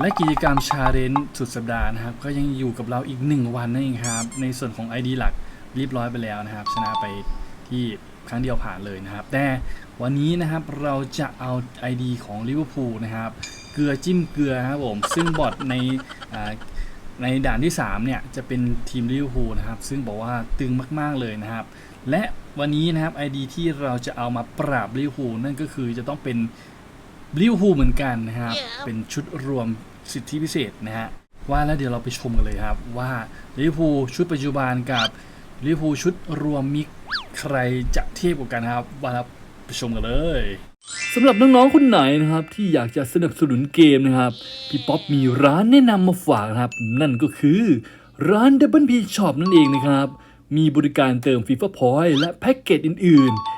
และกิจกรรมชาเลนจ์สุดสัปดาห์นะครับ ก็ยังอยู่กับเราอีก 1 วันนั่นเองครับ ในส่วนของ ID หลักเรียบร้อยไปแล้วนะครับ ชนะไปที่ครั้งเดียวผ่านเลยนะครับ แต่วันนี้นะครับเราจะเอา ID ของลิเวอร์พูลนะครับ เกลือจิ้มเกลือครับผม ซึ่งบอทในในด่านที่ 3 เนี่ย จะเป็นทีมลิเวอร์พูลนะครับ ซึ่งบอกว่าตึงมาก ๆ เลยนะครับ และวันนี้นะครับ ID ที่เราจะเอามาปราบลิเวอร์พูลนั่นก็คือจะต้องเป็น ลิเวอร์พูลเหมือนกันนะครับ เป็นชุดรวมสิทธิพิเศษนะฮะ ว่าแล้วเดี๋ยวเราไปชมกันเลยครับ ว่าลิเวอร์พูลชุดปัจจุบันกับลิเวอร์พูลชุดรวมมิกใครจะเทียบกว่ากันครับว่าแล้วไปชมกันเลยสำหรับน้องๆคนไหนนะครับ ที่อยากจะสนับสนุนเกมนะครับ พี่ป๊อปมีร้านแนะนำมาฝากนะครับ นั่นก็คือร้าน Double P Shop นั่นเองนะครับ มีบริการเติม FIFA Point และแพ็กเกจอื่นๆ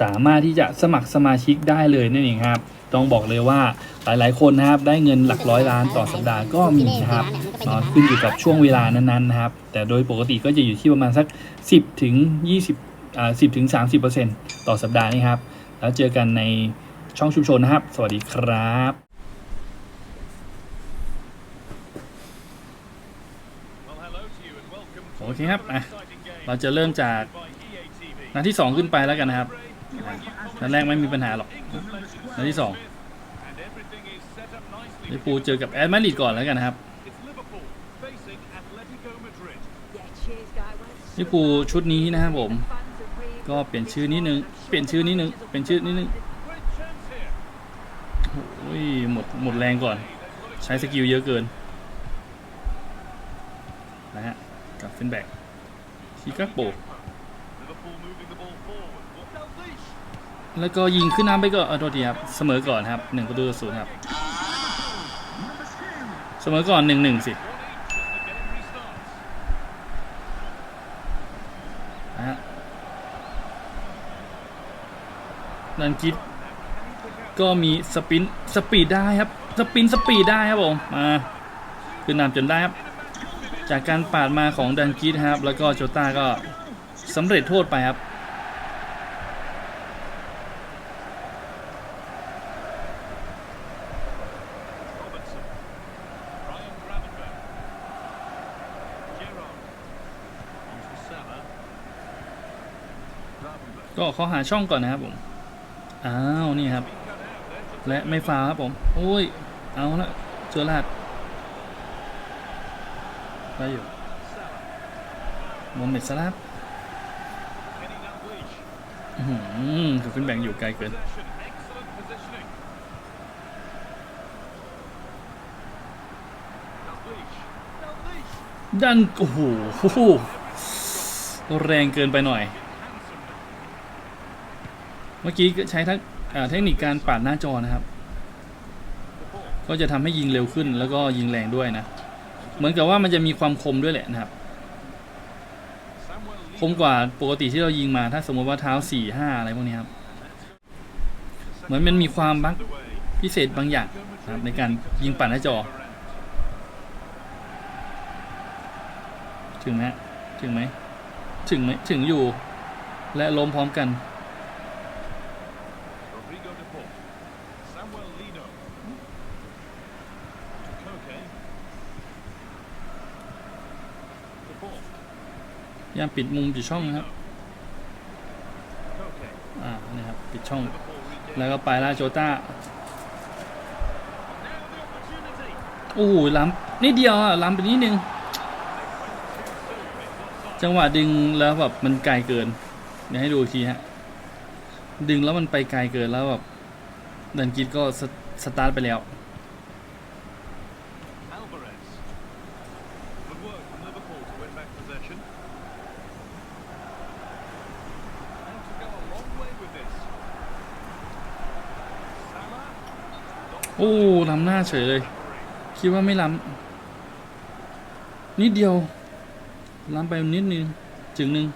สามารถที่จะสมัครสมาชิกได้เลยนั่นเองครับ ต้องบอกเลยว่าหลายๆ คนนะครับได้เงินหลักร้อยล้านต่อสัปดาห์ก็มีนะครับเอ่ขึ้นอยู่กับช่วงเวลานั้นๆนะครับ แต่โดยปกติก็จะอยู่ที่ประมาณสัก 10ถึง20อ่า10ถึง30%ต่อสัปดาห์นี่ครับ แล้วเจอกันในช่องชุมชนนะครับ สวัสดีครับโอเคครับอะเราจะเริ่มจากนัดที่ 2 ขึ้นไปแล้วกันนะครับ นัดแรกไม่มีปัญหาหรอกนัดที่2ลิเวอร์พูลเจอกับแอดมาดริดก่อนแล้วกันนะครับลิเวอร์พูลชุดนี้นะครับผม ก็เปลี่ยนชื่อนิดนึง เปลี่ยนชื่อนิดนึง เปลี่ยนชื่อนิดนึงโอ้ยหมดหมดแรงก่อน ใช้สกิลเยอะเกิน นะฮะ กับเฟนแบกชิคาโป แล้วก็ยิงขึ้นน้ำไปก็เออโทษทีครับ เสมอก่อนครับหนึ่งประตูศูนย์ครับ เสมอก่อนหนึ่งหนึ่งสินะฮะนันกิด ก็มีสปินสปีดได้ครับ สปินสปีดได้ครับผมมาขึ้นนำจนได้ครับ จากการปาดมาของดันกิดครับ แล้วก็โจต้าก็สำเร็จโทษไปครับ ก็เขาหาช่องก่อนนะครับผม อ้าว นี่ครับ และไม่ฟาวครับผม โอ้ย เอาละเจอลาดได้อยู่โมเมดสลับอื้อหือคือขึ้นแบ่งอยู่ไกลเกินดันโอ้โหแรงเกินไปหน่อย เมื่อกี้ใช้ทั้งเทคนิคการปาดหน้าจอนะครับ ก็จะทำให้ยิงเร็วขึ้นแล้วก็ยิงแรงด้วยนะ เหมือนกับว่ามันจะมีความคมด้วยแหละนะครับ คมกว่าปกติที่เรายิงมา ถ้าสมมติว่าเท้าสี่ห้าอะไรพวกนี้ครับ เหมือนมันมีความบักพิเศษบางอย่างนะครับในการยิงปาดหน้าจอ ถึงไหมถึงไหมถึงไหมถึงอยู่ และล้มพร้อมกัน พ ยายามปิดมุมปิดช่องนะครับ อ่า นี่ครับ ปิดช่อง แล้วก็ไปลาโจต้า โอ้โหล้ำนิดเดียวอะ ล้ำไปนิดนึง จังหวะดึงแล้วแบบมันไกลเกิน เดี๋ยวให้ดูอีกทีฮะ ดึงแล้วมันไปไกลเกินแล้วแบบดันกิดก็สสตาร์ทไปแล้ว โอ้ล้ำหน้าเฉยเลย คิดว่าไม่ล้ำนิดเดียวล้ำไปนิดนึงจึงหนึ่ง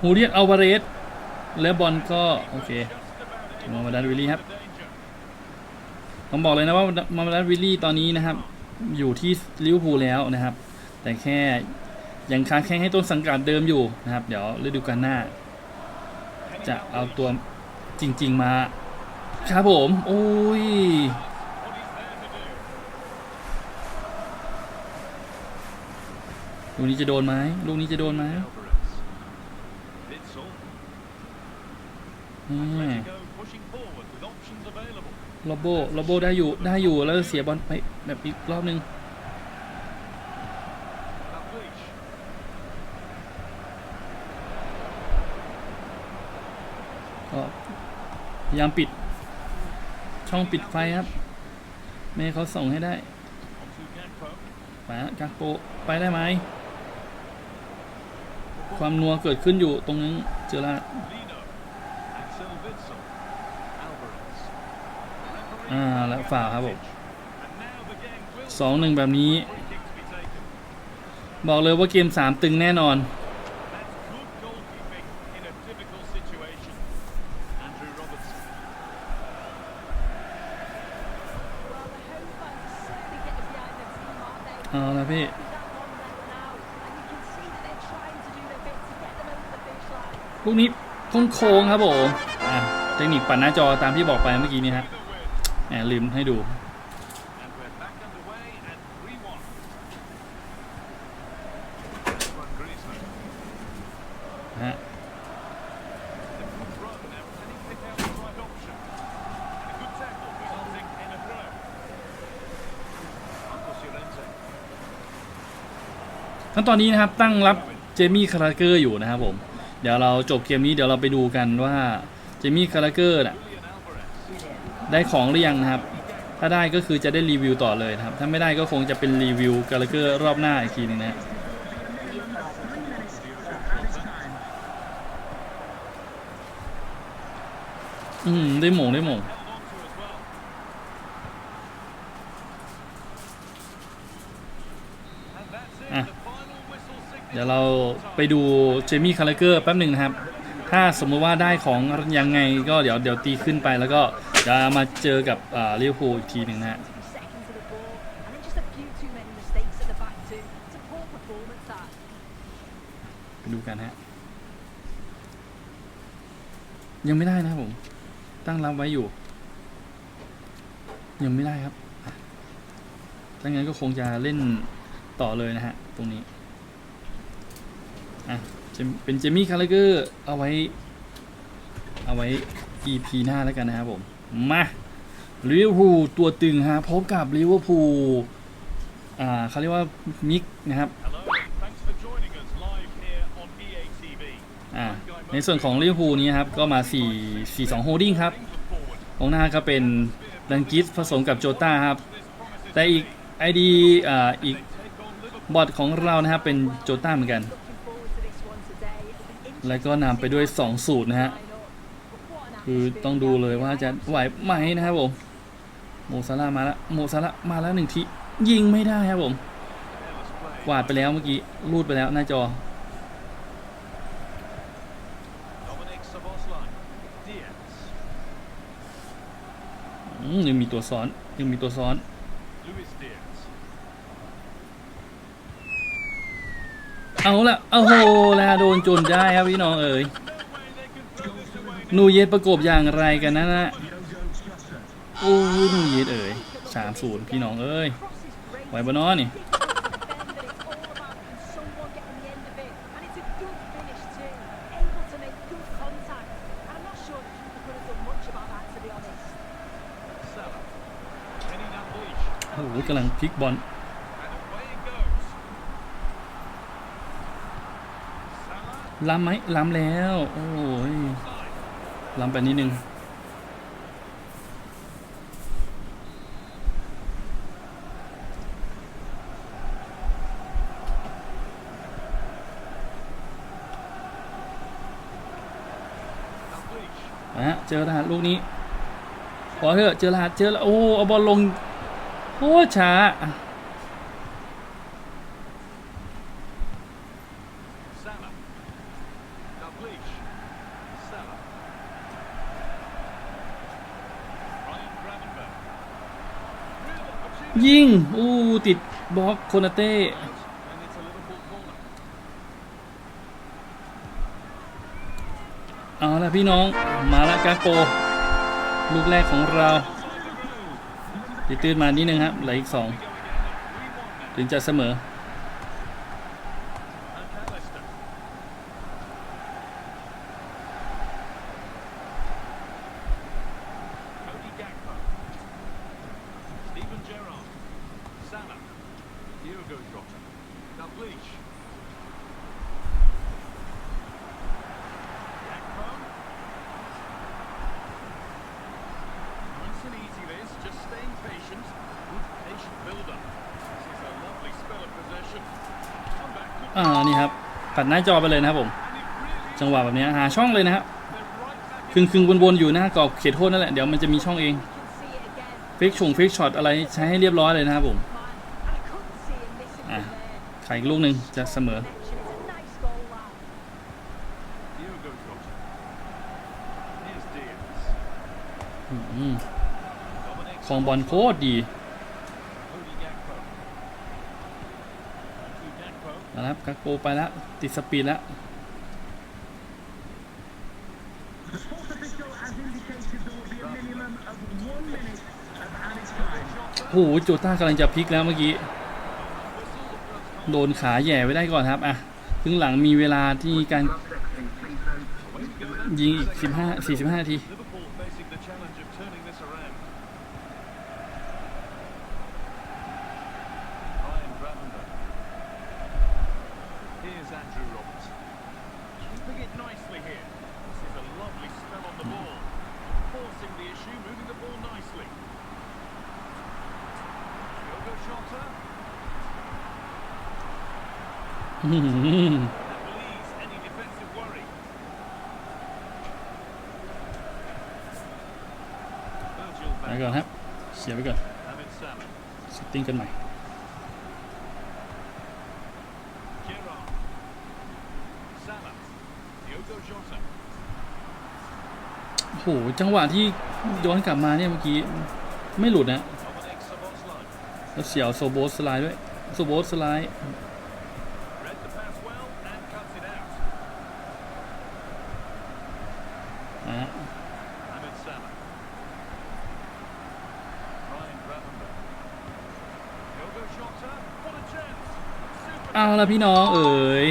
ฮูเรียนอัลวาเรสและบอลก็ โอเคมามาดันวิลลี่ครับ the danger. ผมบอกเลยนะว่ามามาดันวิลลี่ตอนนี้นะครับ อยู่ที่ลิเวอร์พูลแล้วนะครับ แต่แค่ยังค้างแข้งให้ต้นสังกัดเดิมอยู่นะครับ เดี๋ยวฤดูกาลหน้า จะเอาตัวจริง ๆ มาครับผม โอ้ย What he's there to do. ลูกนี้จะโดนไหมลูกนี้จะโดนไหม โรโบโรโบได้อยู่ได้อยู่แล้วเสียบอลไปแบบอีกรอบนึงก็พยายามปิดช่องปิดไฟครับ ไม่ให้เขาส่งให้ได้ไปกาโปไปได้ไหม ความนัวเกิดขึ้นอยู่ตรงนั้นเจอละ อ่าและฝ่าครับผมสองหนึ่งแบบนี้ บอกเลยว่าเกมสามตึงแน่นอน เอาละพี่ลูกนี้โค้งครับผมเทคนิคปั่นหน้าจอตามที่บอกไปเมื่อกี้นี้ครับ แอมลืมให้ดูทั้นตอนนี้นะครับตั้งรับเจมี่คาราเกอร์อยู่นะครับผม เดี๋ยวเราจบเกมนี้เดี๋ยวเราไปดูกันว่า เจมี่คาราเกอร์น่ะ ได้ของหรือยังนะครับ ถ้าได้ก็คือจะได้รีวิวต่อเลยนะครับ ถ้าไม่ได้ก็คงจะเป็นรีวิวคาราเกอร์รอบหน้าอีกทีหนึงนะอืม ได้หมงได้หมงเดี๋ยวเราไปดูเจมี่คาราเกอร์แป๊บหนึ่งนะครับ ถ้าสมมติว่าได้ของยังไงก็เดี๋ยวเดี๋ยวตีขึ้นไปแล้วก็ จะมาเจอกับลิเวอร์พูลอีกทีหนึ่งนะฮะไปดูกันฮะ ยังไม่ได้นะผม ตั้งรับไว้อยู่ ยังไม่ได้ครับถ้างั้นก็คงจะเล่นต่อเลยนะฮะ ตรงนี้ อะจะเป็นเจมี่คาร์เกอร์เอาไว้ เอาไว้ EP หน้าแล้วกันนะครับผม มาลิเวอร์พูลตัวตึงฮะพบกับลิเวอร์พูลอ่าเขาเรียกว่ามิกนะครับ Hello, thanks for joining us live here on EA TV. อ่าในส่วนของลิเวอร์พูลนี้ครับก็มา 4 4 2โฮดดิ้งครับ England forward. ของหน้าก็เป็นดังกิสผสมกับโจต้าครับ This promises แต่อีก ID อ่าอีก take on Liverpool. บอทของเรานะครับเป็นโจต้าเหมือนกัน Looking forward to this one today. It'll be แล้วก็นำไปด้วย 2 สูตรนะฮะ คือต้องดูเลยว่าจะไหวไหมนะครับผมโมซาร่ามาแล้วโมซาร่ามาแล้วหนึ่งทียิงไม่ได้ครับผมกวาดไปแล้วเมื่อกี้รูดไปแล้วหน้าจอยังมีตัวซ้อนยังมีตัวซ้อนเอาละโอ้โหแล้วโดนจนได้ครับพี่น้องเอ๋ย นูเยตประกบอย่างไรกันนะนะโอ้นูเยตเอ๋ยสามศูนย์พี่น้องเอ้ยไว้บนนอนี่โอ้โหกำลังพลิกบอลล้ำไหมล้ำแล้ว โอ้ย ล้ำไปนิดนึง นะฮะ เจอทหารลูกนี้ขอเถอะ เจอทหารเจอแล้วโอ้ เอาบอลลง โอ้ช้า ยิง อู้ ติดบล็อกโคนาเต้เอาละพี่น้อง มาละกาโก ลูกแรกของเราตีตื้นมานิดนึงครับเหลืออีกสองถึงจะเสมอ อ่านี่ครับปัดหน้าจอไปเลยนะครับผม จังหวะแบบนี้หาช่องเลยนะครับคึงคึงๆวนๆอยู่หน้ากรอบเขตโทษนั่นแหละเดี๋ยวมันจะมีช่องเองฟิกชงฟิกช็อตอะไรใช้ให้เรียบร้อยเลยนะครับผม Man, and I couldn't see him missing Ah. from there. ขายอีกลูกหนึ่งจะเสมอ Connection. It's a nice goal, that. Diogo Jota. Here's Diaz. อืม Dominic คลองบอลโคตรดี Gakpo. นะครับกาโกไปแล้ว ติดสปีดแล้วโอ้โหโจต้ากำลังจะพลิกแล้วเมื่อกี้ โดนขาแย่ไว้ได้ก่อนครับ อะครึ่งหลังมีเวลาที่การยิงอีก 15 45นาที ไปก่อนครับ เสียไปก่อนเซตติ้งกันใหม่โอ้โห จังหวะที่ย้อนกลับมาเนี่ยเมื่อกี้ ไม่หลุดนะ แล้วเสียวโซโบสสไลด์ด้วย โซโบสสไลด์ เอาละพี่น้องเอ๋ย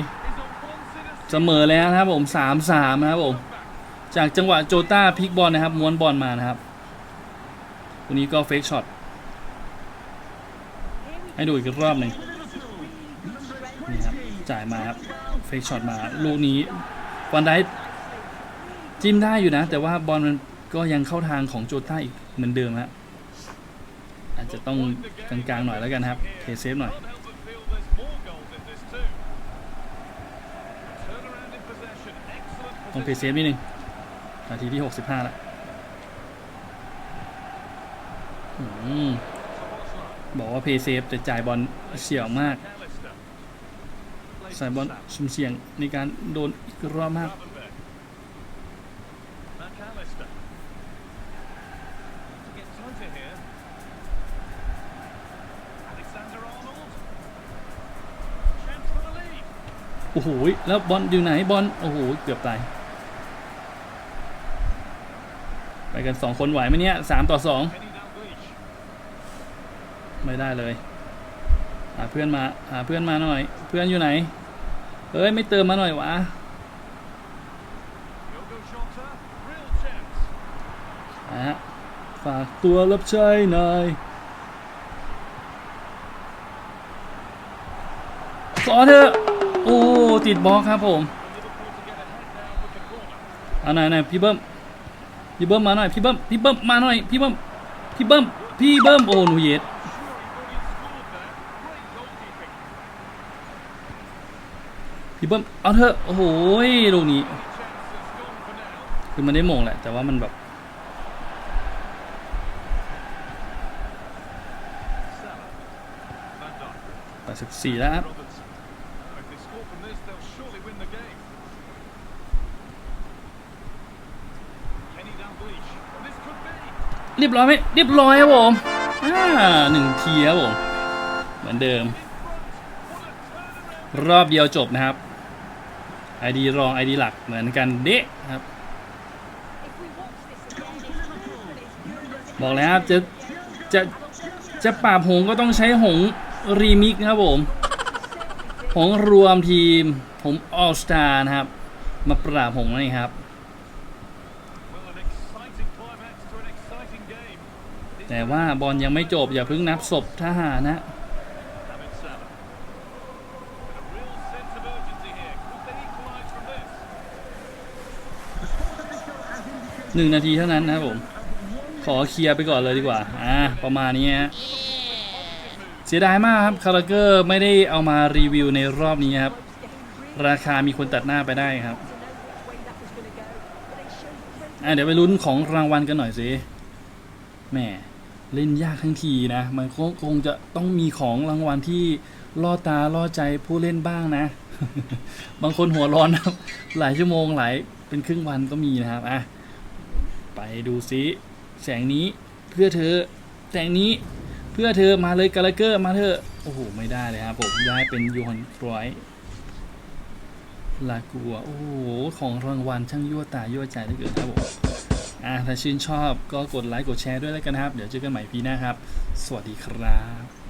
เสมอแล้วนะครับผมสามสามนะครับผมจากจังหวะโจต้าพลิกบอลนะครับม้วนบอลมานะครับวันนี้ก็เฟกช็อตให้ดูอีกรอบหนึ่งนี่ครับจ่ายมาครับเฟกช็อตมาลูกนี้วันได้จิ้มได้อยู่นะ แต่ว่าบอลมันก็ยังเข้าทางของโจต้าอีกเหมือนเดิมฮะอาจจะต้องกลางๆหน่อยแล้วกันครับเคเซฟหน่อย ต้องเพย์เซฟนิดนึงนาทีที่หกสิบห้าละบอกว่าเพย์เซฟแต่จ่ายบอลเฉียวมากสายบอลชุ่มเสี่ยงในการโดนอีกรอบมากโอ้โห แล้วบอลอยู่ไหนบอล โอ้โห เกือบตาย ไป กันสองคนไหวไหมเนี่ยสามต่อสองไม่ได้เลยหาเพื่อนมาหาเพื่อนมาหน่อย เพื่อนอยู่ไหนเอ้ยไม่เติมมาหน่อยวะ Diogo Jota. Real chance. อะฝากตัวรับใช้หน่อยขอเถอะโอ้ติดบล็อกครับผม For Liverpool to get ahead now with the corner. เอาหน่อยหนพี่เบิ้ม พี่เบิ้มมาหน่อยพี่เบิ้มพี่เบิ้มมาหน่อยพี่เบิ้มพี่เบิ้มพี่เบิ้มโอ้หนูเย็ดพี่เบิ้มเอาเถอะโอ้โหลูกนี้คือมันได้มงแหละแต่ว่ามันแบบ Salah. Van Dijk. 84แล้วครับ เรียบร้อยไหมเรียบร้อยครับผมอ่าหนึ่งทีครับผมเหมือนเดิม รอบเดียวจบนะครับไอดีรองไอดีหลักเหมือนกันเดะครับ บอกแล้วครับจะจะจะปราบหงก็ต้องใช้หงรีมิกนะครับผม หงรวมทีมผมออลสตาร์นะครับ มาปราบหงนี่ครับ แต่ว่าบอลยังไม่จบอย่าเพิ่งนับศพทหารนะ หนึ่งนาทีเท่านั้นนะครับผม ขอเคลียร์ไปก่อนเลยดีกว่า อ่า ประมาณนี้ฮะเสียดายมากครับ คาราเกอร์ไม่ได้เอามารีวิวในรอบนี้ครับ ราคามีคนตัดหน้าไปได้ครับ อะเดี๋ยวไปลุ้นของรางวัลกันหน่อยสิแหม เล่นยากทั้งทีนะ มันก็คงจะต้องมีของรางวัลที่ล่อตาล่อใจผู้เล่นบ้างนะ บางคนหัวร้อนนะครับหลายชั่วโมงหลายเป็นครึ่งวันก็มีนะครับอะไปดูซิแสงนี้เพื่อเธอแสงนี้เพื่อเธอมาเลยกาลเกอร์มาเถอะโอ้โห ไม่ได้เลยครับผมได้เป็นยูฮันรอยลากัว โอ้โห ของรางวัลช่างยั่วตายั่วใจเหลือเกินครับผม อ่าถ้าชื่นชอบก็กดไลค์กดแชร์ด้วยแล้วกันนะครับ เดี๋ยวเจอกันใหม่ปีหน้าครับ สวัสดีครับ